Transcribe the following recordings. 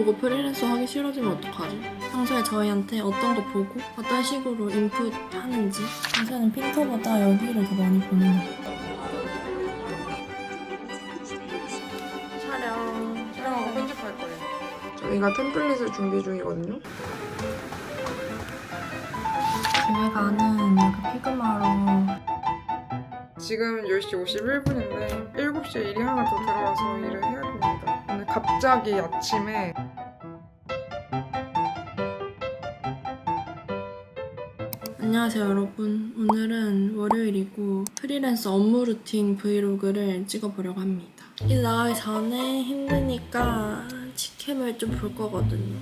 보고 프리랜서 하기 싫어지면 어떡하지? 평소에 저희한테 어떤 거 보고 어떤 식으로 인풋 하는지 요새는 핀터보다 여기를 더 많이 보는 것 같아요. 촬영. 촬영하고 편집할 거예요. 저희가 템플릿을 준비 중이거든요. 저희가는 여기 피그마로 지금 10시 51분인데 7시에 일이 하나 더 들어와서 일을 해야. 오늘 갑자기 아침에 안녕하세요 여러분. 오늘은 월요일이고 프리랜서 업무 루틴 브이로그를 찍어보려고 합니다. 일 나가기 전에 힘드니까 치캠을 좀 볼 거거든요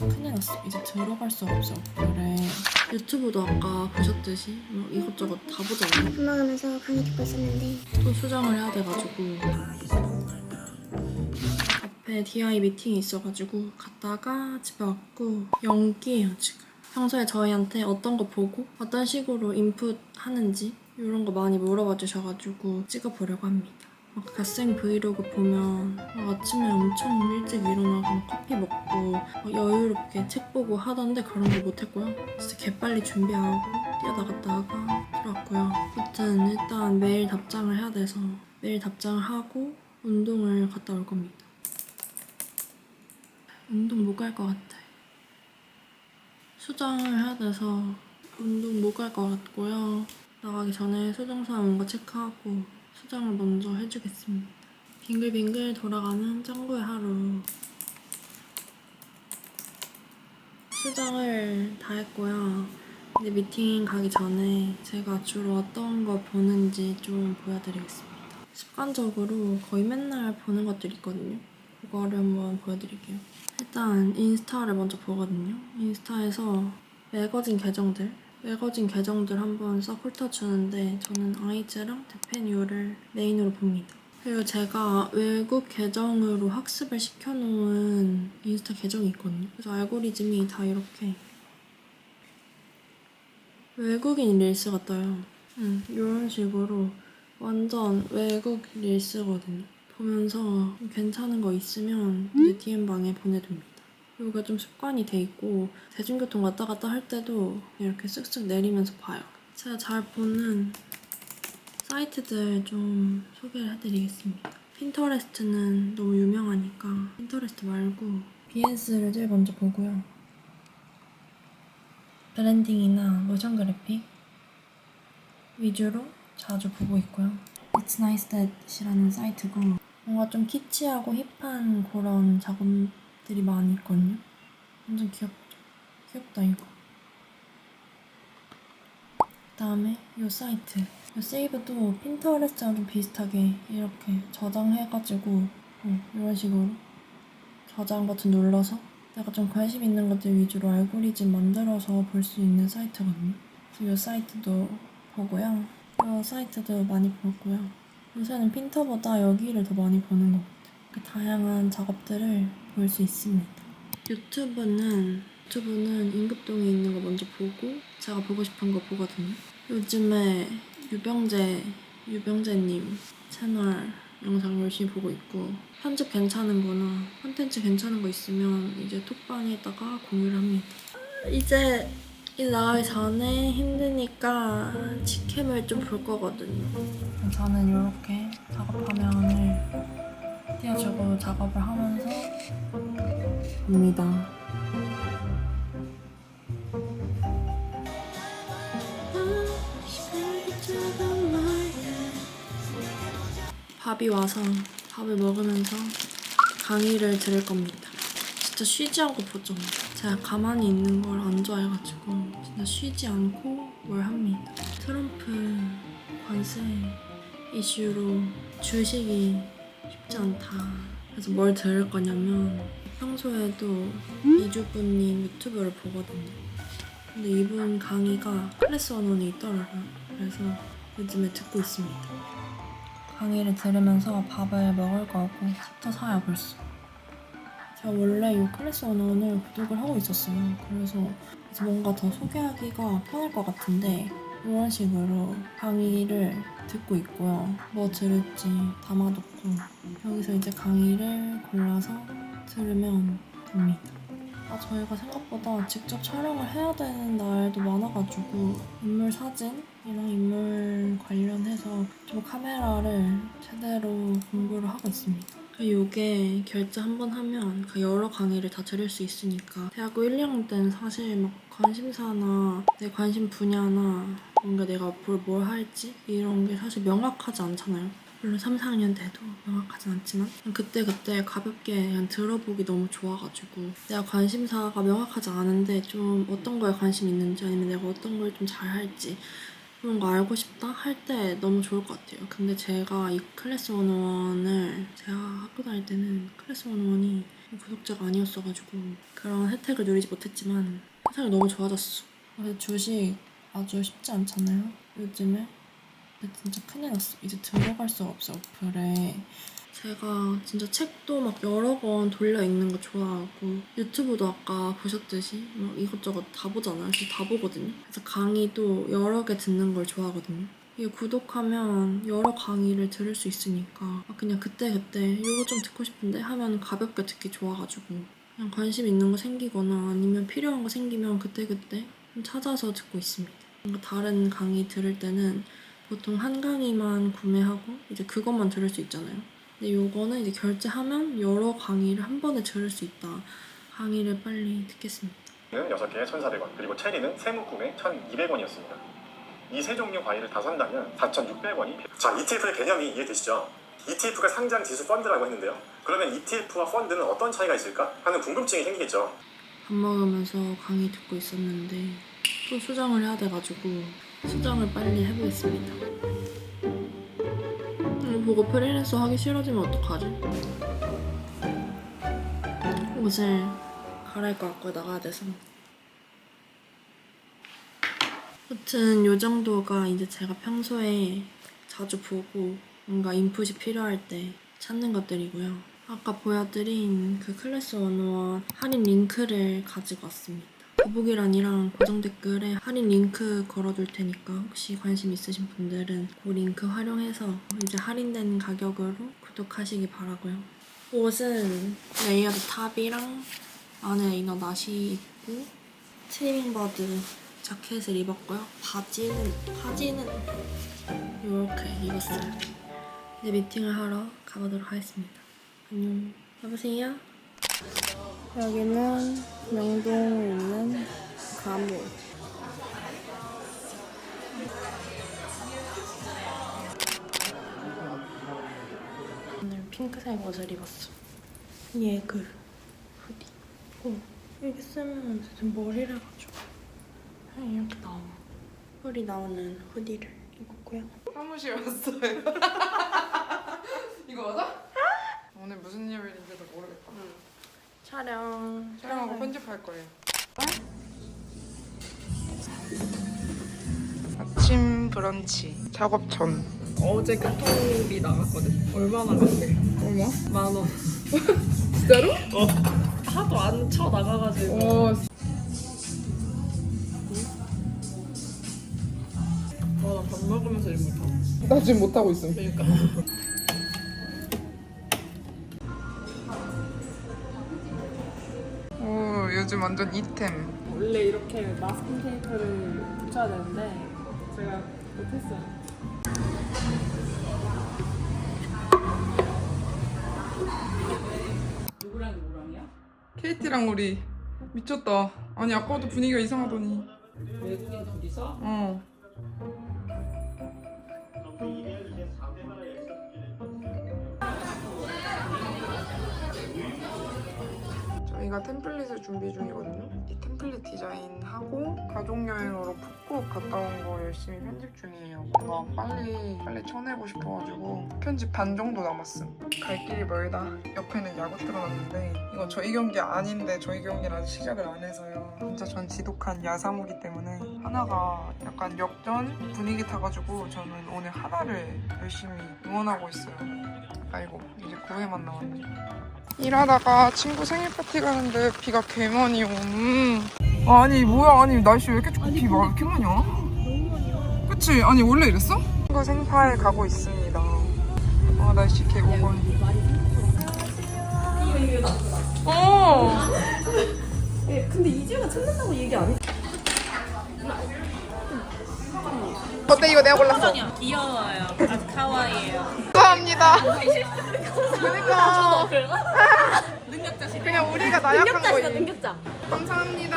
큰일 났어. 이제 들어갈 수 없어. 그래. 유튜브도 아까 보셨듯이 막 이것저것 다 보잖아요 근무하면서 강의 듣고 있었는데. 또 수정을 해야 돼가지고. 앞에 DI 미팅이 있어가지고 갔다가 집에 왔고 연기예요 지금. 평소에 저희한테 어떤 거 보고 어떤 식으로 인풋 하는지 이런 거 많이 물어봐 주셔가지고 찍어보려고 합니다 막 갓생 브이로그 보면 막 아침에 엄청 일찍 일어나서 막 커피 먹고 막 여유롭게 책 보고 하던데 그런 거 못했고요. 진짜 개빨리 준비하고 뛰어나갔다가 들어왔고요. 아무튼 일단 매일 답장을 해야 돼서 매일 답장을 하고 운동을 갔다 올 겁니다. 운동 못 갈 것 같아. 수정을 해야 돼서 운동 못 갈 것 같고요. 나가기 전에 수정사 온거 체크하고 수정을 먼저 해주겠습니다 빙글빙글 돌아가는 짱구의 하루 수정을 다 했고요 이제 미팅 가기 전에 제가 주로 어떤 거 보는지 좀 보여드리겠습니다. 습관적으로 거의 맨날 보는 것들이 있거든요. 그거를 한번 보여드릴게요. 일단 인스타를 먼저 보거든요. 인스타에서 매거진 계정들, 매거진 계정들 한번 싹 훑어주는데 저는 아이즈랑 데페뉴를 메인으로 봅니다. 그리고 제가 외국 계정으로 학습을 시켜놓은 인스타 계정이 있거든요. 그래서 알고리즘이 다 이렇게 외국인 릴스 같아요. 응, 이런 식으로 완전 외국 릴스거든요. 보면서 괜찮은 거 있으면 이제 DM 방에 보내둡니다. 이거 좀 습관이 돼 있고 대중교통 왔다 갔다 할 때도 이렇게 쓱쓱 내리면서 봐요. 제가 잘 보는 사이트들 좀 소개를 해드리겠습니다. 핀터레스트는 너무 유명하니까 핀터레스트 말고 비엔스를 제일 먼저 보고요. 브랜딩이나 모션 그래픽 위주로 자주 보고 있고요. It's Nice That이라는 사이트고 뭔가 좀 키치하고 힙한 그런 작업 들이 많이 있거든요. 완전 귀엽죠? 귀엽다 이거. 그다음에 이 사이트. 이 세이브도 핀터레스트랑 좀 비슷하게 이렇게 저장해가지고 어, 이런 식으로 저장 버튼 눌러서 내가 좀 관심 있는 것들 위주로 알고리즘 만들어서 볼 수 있는 사이트거든요. 이 사이트도 보고요. 이 사이트도 많이 보고요. 요새는 핀터보다 여기를 더 많이 보는 것 같아요. 그 다양한 작업들을 볼 수 있습니다. 유튜브는 유튜브는 임급동에 있는 거 먼저 보고 제가 보고 싶은 거 보거든요. 요즘에 유병재 유병재님 채널 영상 열심히 보고 있고 편집 괜찮은 거나 콘텐츠 괜찮은 거 있으면 이제 톡방에다가 공유를 합니다. 이제 일 나가기 전에 힘드니까 치캠을 좀 볼 거거든요. 저는 이렇게 작업 화면을 띄워주고 작업을 하면서 봅니다. 밥이 와서 밥을 먹으면서 강의를 들을 겁니다. 진짜 쉬지 않고 보죠. 제가 가만히 있는 걸 안 좋아해가지고 진짜 쉬지 않고 뭘 합니다. 트럼프 관세 이슈로 주식이 쉽지 않다. 그래서 뭘 들을 거냐면 평소에도 이주부님 유튜브를 보거든요. 근데 이분 강의가 클래스 원원에 있더라고요. 그래서 요즘에 듣고 있습니다. 강의를 들으면서 밥을 먹을 거고 챕터 사야 벌써. 제가 원래 이 클래스 원원을 구독을 하고 있었어요. 그래서 이제 뭔가 더 소개하기가 편할 것 같은데 이런 식으로 강의를 듣고 있고요. 뭐 들을지 담아뒀고 여기서 이제 강의를 골라서 들으면 됩니다. 아, 저희가 생각보다 직접 촬영을 해야 되는 날도 많아가지고 인물 사진이랑 인물 관련해서 좀 카메라를 제대로 공부를 하고 있습니다. 이게 결제 한 번 하면 그 여러 강의를 다 들을 수 있으니까 대학교 1, 2학년 때는 사실 막 관심사나 내 관심 분야나 뭔가 내가 앞으로 뭘 할지 이런 게 사실 명확하지 않잖아요. 물론 3, 4학년 때도 명확하진 않지만 그때 그때 가볍게 그냥 들어보기 너무 좋아가지고 내가 관심사가 명확하지 않은데 좀 어떤 거에 관심 있는지 아니면 내가 어떤 걸 좀 잘할지 그런 거 알고 싶다 할 때 너무 좋을 것 같아요. 근데 제가 이 클래스 101을 제가 학교 다닐 때는 클래스 101이 구독자가 아니었어가지고 그런 혜택을 누리지 못했지만 세상이 너무 좋아졌어. 근데 주식 아주 쉽지 않잖아요. 요즘에. 근데 진짜 큰일 났어. 이제 들어갈 수가 없어 어플에. 제가 진짜 책도 막 여러 번 돌려 읽는 거 좋아하고 유튜브도 아까 보셨듯이 막 이것저것 다 보잖아요. 다 보거든요. 그래서 강의도 여러 개 듣는 걸 좋아하거든요. 이게 구독하면 여러 강의를 들을 수 있으니까 막 그냥 그때 그때 이거 좀 듣고 싶은데 하면 가볍게 듣기 좋아가지고 그냥 관심 있는 거 생기거나 아니면 필요한 거 생기면 그때그때 좀 찾아서 듣고 있습니다. 뭔가 다른 강의 들을 때는 보통 한 강의만 구매하고 이제 그것만 들을 수 있잖아요. 근데 요거는 이제 결제하면 여러 강의를 한 번에 들을 수 있다. 강의를 빨리 듣겠습니다. 는 6개에 1,400원, 그리고 체리는 세무 구매 1,200원이었습니다. 이 세 종류 과일을 다 산다면 4,600원이 자, ETF의 개념이 이해되시죠? ETF가 상장 지수 펀드라고 했는데요. 그러면 ETF와 펀드는 어떤 차이가 있을까 하는 궁금증이 생기겠죠. 밥 먹으면서 강의 듣고 있었는데 또 수정을 해야 돼가지고 수정을 빨리 해보겠습니다. 보고 프리랜서 하기 싫어지면 어떡하지? 옷을 갈아입고 갖고 나가야 돼서 아무튼 요 정도가 이제 제가 평소에 자주 보고 뭔가 인풋이 필요할 때 찾는 것들이고요. 아까 보여드린 그 클래스 101 할인 링크를 가지고 왔습니다. 더보기란이랑 고정 댓글에 할인 링크 걸어둘 테니까 혹시 관심 있으신 분들은 그 링크 활용해서 이제 할인된 가격으로 구독하시기 바라고요. 옷은 레이어드 탑이랑 안에 이너 나시 입고 트리밍 버드 자켓을 입었고요. 바지는 바지는 이렇게 입었어요. 이제 미팅을 하러 가보도록 하겠습니다. 안녕. 여보세요? 여기는 명동에 있는 가무. 오늘 핑크색 옷을 입었어. 얘 그 후디. 어, 이렇게 쓰면 지금 머리를 가지고 그냥 이렇게 나와. 뿔이 나오는 후디를 입었고요. 사무실 왔어요. 이거 맞아? 오늘 무슨 요일인지도 모르겠다. 촬영. 촬영하고 편집할 거예요. 아침 브런치 작업 전. 어제 교통비 나갔거든. 얼마나 갔게? 얼마? 만 원. 진짜로? 하도 안 쳐 나가가지고. 어. 와, 밥 먹으면서 일 못하. 나 지금 못 하고 있어. 그러니까. 완전 이템. 원래 이렇게 마스킹 테이프를 붙여야 되는데 제가 못했어요. 누구랑 누구랑이야? 케이티랑 우리 미쳤다. 아니 아까부터 분위기가 이상하더니. 외국인 둘이서? 어. 저희가 템플릿을 준비 중이거든요. 이 템플릿 디자인 하고 가족여행으로 푸꾸옥 갔다 온 거 열심히 편집 중이에요. 뭔가 빨리 빨리 쳐내고 싶어가지고 편집 반 정도 남았음. 갈 길이 멀다. 옆에는 야구 틀어놨는데 이거 저희 경기 아닌데 저희 경기는 아직 시작을 안 해서요. 진짜 전 지독한 야사무기 때문에 하나가 약간 역전 분위기 타가지고 저는 오늘 하나를 열심히 응원하고 있어요. 아이고 이제 9회만 남았네. 일하다가 친구 생일 파티 가는데 비가 개 많이 옴. 아니 뭐야 아니 날씨 왜 이렇게 춥고 비가 왜 이렇게 많이 와? 그치? 아니 원래 이랬어? 친구 생파에 가고 있습니다. 아 날씨 개고건. 어. 근데 이주가 찾는다고 얘기 안 해. 어때 이거 내가 골랐어. 귀여워요. 아주 카와이에요. 감사합니다. 그러니까 그냥 우리가 나약한 거임. 능력자. 감사합니다.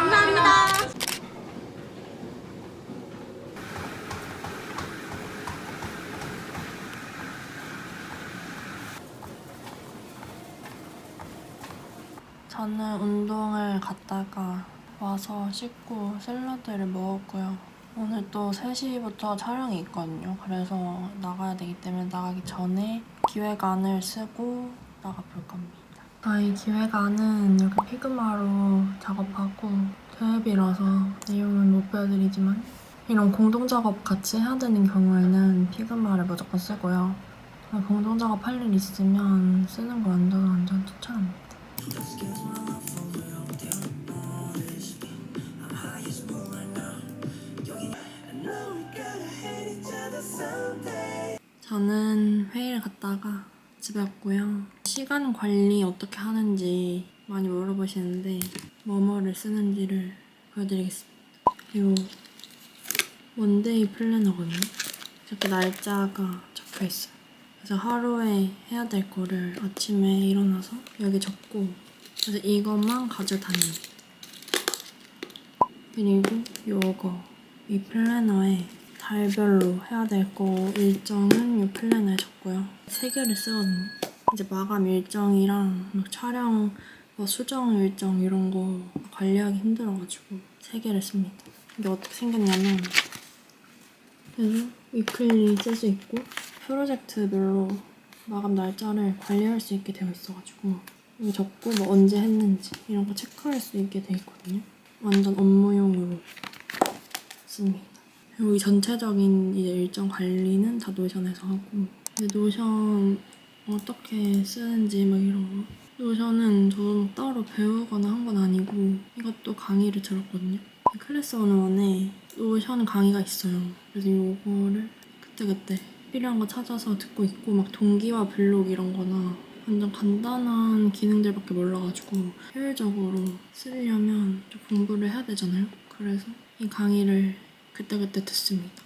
저는 운동을 갔다가 와서 씻고 샐러드를 먹었고요. 오늘 또 3시부터 촬영이 있거든요. 그래서 나가야 되기 때문에 나가기 전에 기획안을 쓰고 나가볼 겁니다. 저희 기획안은 여기 피그마로 작업하고 대회비라서 내용은 못 보여드리지만 이런 공동작업 같이 해야 되는 경우에는 피그마를 무조건 쓰고요. 공동작업 할 일 있으면 쓰는 거 완전 완전 추천합니다. 저는 회의를 갔다가 집에 왔고요. 시간 관리 어떻게 하는지 많이 물어보시는데 뭐뭐를 쓰는지를 보여드리겠습니다. 이거 원데이 플래너거든요. 이렇게 날짜가 적혀 있어요. 그래서 하루에 해야 될 거를 아침에 일어나서 여기 적고 그래서 이것만 가져다닙니다. 그리고 요거 이 플래너에 달별로 해야 될 거 일정은 이 플래너에 적고요. 세 개를 쓰거든요. 이제 마감 일정이랑 막 촬영 뭐 수정 일정 이런 거 관리하기 힘들어가지고 세 개를 씁니다. 이게 어떻게 생겼냐면 그래서 위클리 쓸 수 있고 프로젝트별로 마감 날짜를 관리할 수 있게 되어 있어가지고 여기 적고 뭐 언제 했는지 이런 거 체크할 수 있게 되어 있거든요. 완전 업무용으로 씁니다. 여기 전체적인 이제 일정 관리는 다 노션에서 하고 근데 노션 어떻게 쓰는지 막 이런 거 노션은 저도 따로 배우거나 한 건 아니고 이것도 강의를 들었거든요. 클래스 101에 노션 강의가 있어요. 그래서 이거를 그때그때 필요한 거 찾아서 듣고 있고 막 동기화 블록 이런 거나 완전 간단한 기능들밖에 몰라가지고 효율적으로 쓰려면 좀 공부를 해야 되잖아요. 그래서 이 강의를 그때그때 듣습니다.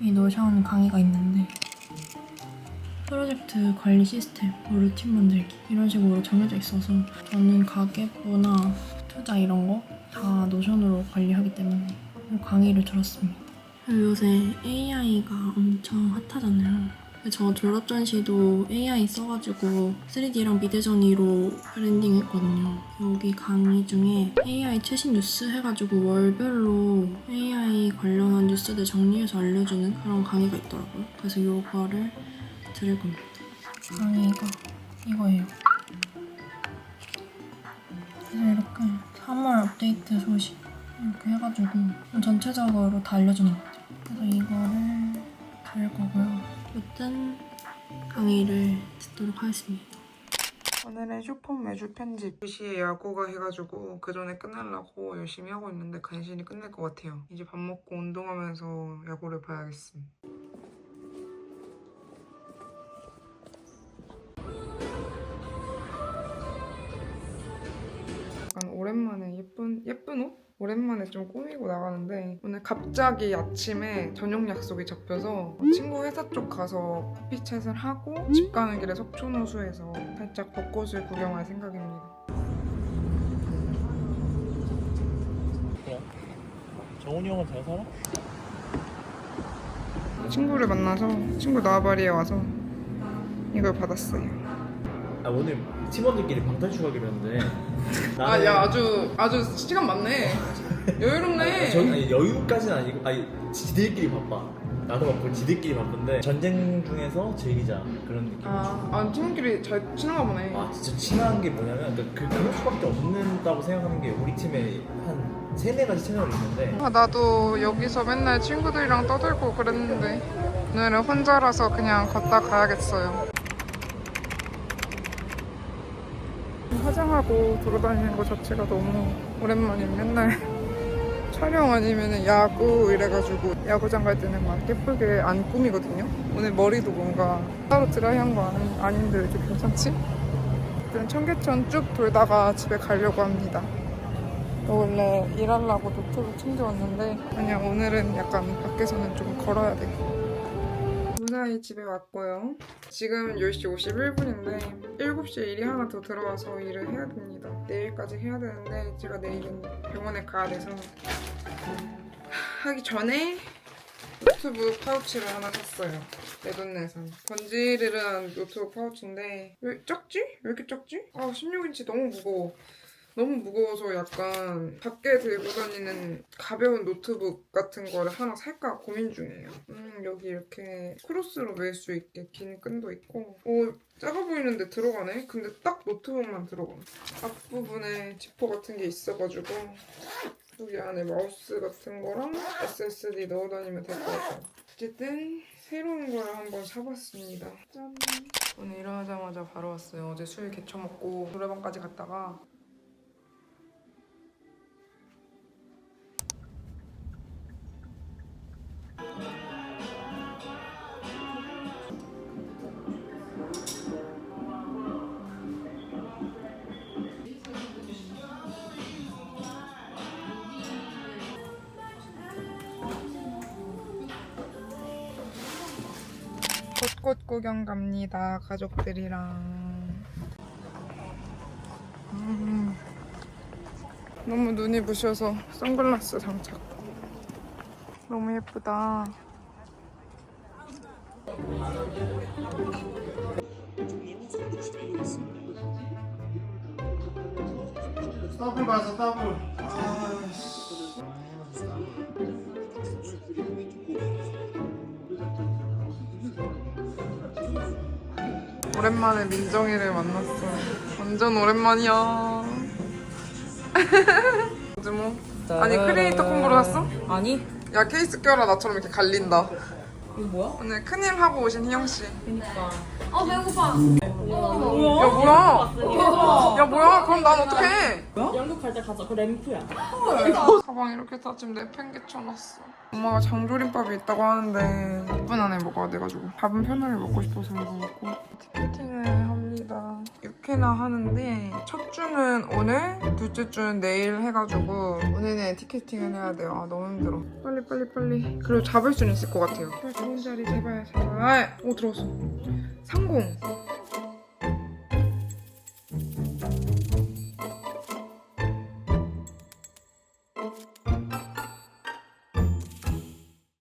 이 노션 강의가 있는데 프로젝트 관리 시스템, 뭐 루틴 만들기 이런 식으로 정해져 있어서 저는 가계부나 투자 이런 거 다 노션으로 관리하기 때문에 이 강의를 들었습니다. 요새 AI가 엄청 핫하잖아요. 저 졸업 전시도 AI 써가지고 3D랑 미대전이로 브랜딩 했거든요. 여기 강의 중에 AI 최신 뉴스 해가지고 월별로 AI 관련한 뉴스들 정리해서 알려주는 그런 강의가 있더라고요. 그래서 이거를 들을 겁니다. 강의가 이거예요. 그래서 이렇게 3월 업데이트 소식 이렇게 해가지고 전체적으로 다 알려주는 것 같아요. 그래서 이거를 들을 거고요. 어떤 강의를 듣도록 하겠습니다. 오늘은 슈퍼 매주 편집 2시에 야구가 해가지고 그 전에 끝내려고 열심히 하고 있는데 간신히 끝낼 것 같아요. 이제 밥 먹고 운동하면서 야구를 봐야겠음. 약간 오랜만에 예쁜 예쁜 옷? 오랜만에 좀 꾸미고 나가는데 오늘 갑자기 아침에 저녁 약속이 잡혀서 친구 회사 쪽 가서 커피챗을 하고 집 가는 길에 석촌호수에서 살짝 벚꽃을 구경할 생각입니다. 정훈이 형은 잘 살아? 친구를 만나서 친구 나와바리에 와서 이걸 받았어요. 아 오늘 팀원들끼리 방탈출하기로 했는데 아, 야 아주 아주 시간 많네. 여유롭네. 저는 아니, 여유까지는 아니고 아니 지들끼리 바빠 나도 바쁘고 지들끼리 바쁜데 전쟁 중에서 즐기자 그런 느낌 아, 아 팀원끼리 잘 친한가 보네. 아 진짜 친한 게 뭐냐면 그, 그 그럴 수밖에 없는다고 생각하는 게 우리 팀에 한 세네 가지 채널이 있는데 아, 나도 여기서 맨날 친구들이랑 떠들고 그랬는데 오늘은 혼자라서 그냥 걷다 가야겠어요. 화장하고 돌아다니는 것 자체가 너무 오랜만이에요. 맨날 촬영 아니면 야구 이래가지고 야구장 갈 때는 막 예쁘게 안 꾸미거든요. 오늘 머리도 뭔가 따로 드라이한 거 아닌, 아닌데 왜 이렇게 괜찮지? 일단 청계천 쭉 돌다가 집에 가려고 합니다. 원래 일하려고 노트북 챙겨왔는데 그냥 오늘은 약간 밖에서는 좀 걸어야 돼. 무사히 집에 왔고요. 지금 10시 51분인데 7시에 일이 하나 더 들어와서 일을 해야 됩니다. 내일까지 해야 되는데 제가 내일은 병원에 가야 돼서 하기 전에 노트북 파우치를 하나 샀어요. 내 돈 내서. 번지르르한 노트북 파우치인데 왜 작지? 왜 이렇게 작지? 아 16인치 너무 무거워. 너무 무거워서 약간 밖에 들고 다니는 가벼운 노트북 같은 거를 하나 살까 고민 중이에요. 음, 여기 이렇게 크로스로 멜 수 있게 긴 끈도 있고. 오, 작아 보이는데 들어가네? 근데 딱 노트북만 들어가. 앞부분에 지퍼 같은 게 있어가지고 여기 안에 마우스 같은 거랑 SSD 넣어 다니면 될 것 같아요. 어쨌든 새로운 걸 한번 사봤습니다. 짠! 오늘 일어나자마자 바로 왔어요. 어제 술 개쳐 먹고 노래방까지 갔다가 꽃 구경 갑니다. 가족들이랑. 음, 너무 눈이 부셔서 선글라스 장착. 너무 예쁘다. 더블 가서 더블. 오랜만에 민정이를 만났어. 완전 오랜만이야. 요즘어? 아니 크리에이터 콤보로 샀어? 아니 야 케이스 껴라 나처럼 이렇게 갈린다. 이거 뭐야? 오늘 큰일 하고 오신 희영 씨. 그니까 야 뭐야? 야 뭐야? 그럼 난 어떡해? 연극 갈때 가자 그 램프야 가방 이렇게 다 지금 내팽개쳐놨어. 엄마가 장조림밥이 있다고 하는데 6분 안에 먹어야 돼가지고 밥은 편하게 먹고 싶어서 이거 먹고 티켓팅을 합니다. 6회나 하는데 첫 주는 오늘, 둘째 주는 내일 해가지고 오늘은 티켓팅을 해야 돼요. 아 너무 힘들어. 빨리 빨리 빨리. 그리고 잡을 수는 있을 것 같아요. 제발 좋은 자리 제발 제발. 오 들어왔어. 상공.